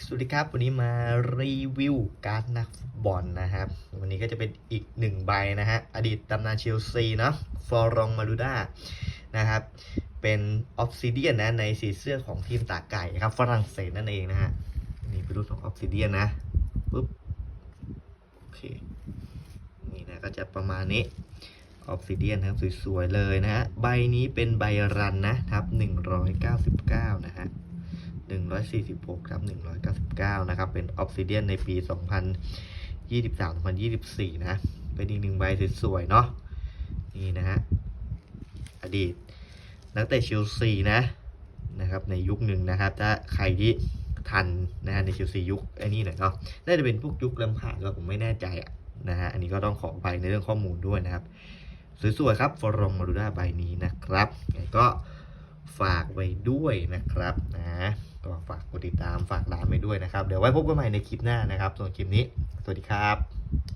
สวัสดีครับ วันนี้มารีวิวการ์ดนักฟุตบอลนะครับ วันนี้ก็จะเป็นอีกหนึ่งใบนะฮะ อดีตตำนานเชลซีเนาะฟอรองมารูด้านะครับ เป็นออฟซิเดียนนะ ในสีเสื้อของทีมตาไก่ครับ ฝรั่งเศสนั่นเองนะฮะ นี่เป็นรุ่นของออฟซิเดียนนะปุ๊บ โอเค นี่นะก็จะประมาณนี้ออฟซิเดียนนะครับ สวยๆเลยนะฮะ ใบนี้เป็นใบรันนะครับ 199 นะฮะ 146ครับ199 นะครับ เป็นออฟซิเดียนในปี 2023-2024 นะ เป็นอีกหนึ่งใบสวยๆ เนาะนี่นะฮะ อดีต นักเตะเชลซีนะ นะครับ ในยุคหนึ่งนะครับ ถ้าใครที่ทันนะฮะในเชลซียุคไอ้นี่หน่อยเนาะ น่าจะเป็นพวกยุคลำพาดก็ผมไม่แน่ใจอะนะฮะ อันนี้ก็ต้องขอไปในเรื่องข้อมูลด้วยนะครับ สวยๆ ครับ ฟอรองมาดูด้าใบนี้นะครับก็ฝากไว้ด้วยนะครับนะ ก็ฝากกดติดตามฝากร้านไปด้วยนะครับ เดี๋ยวไว้พบกันใหม่ในคลิปหน้านะครับส่วนคลิปนี้ สวัสดีครับ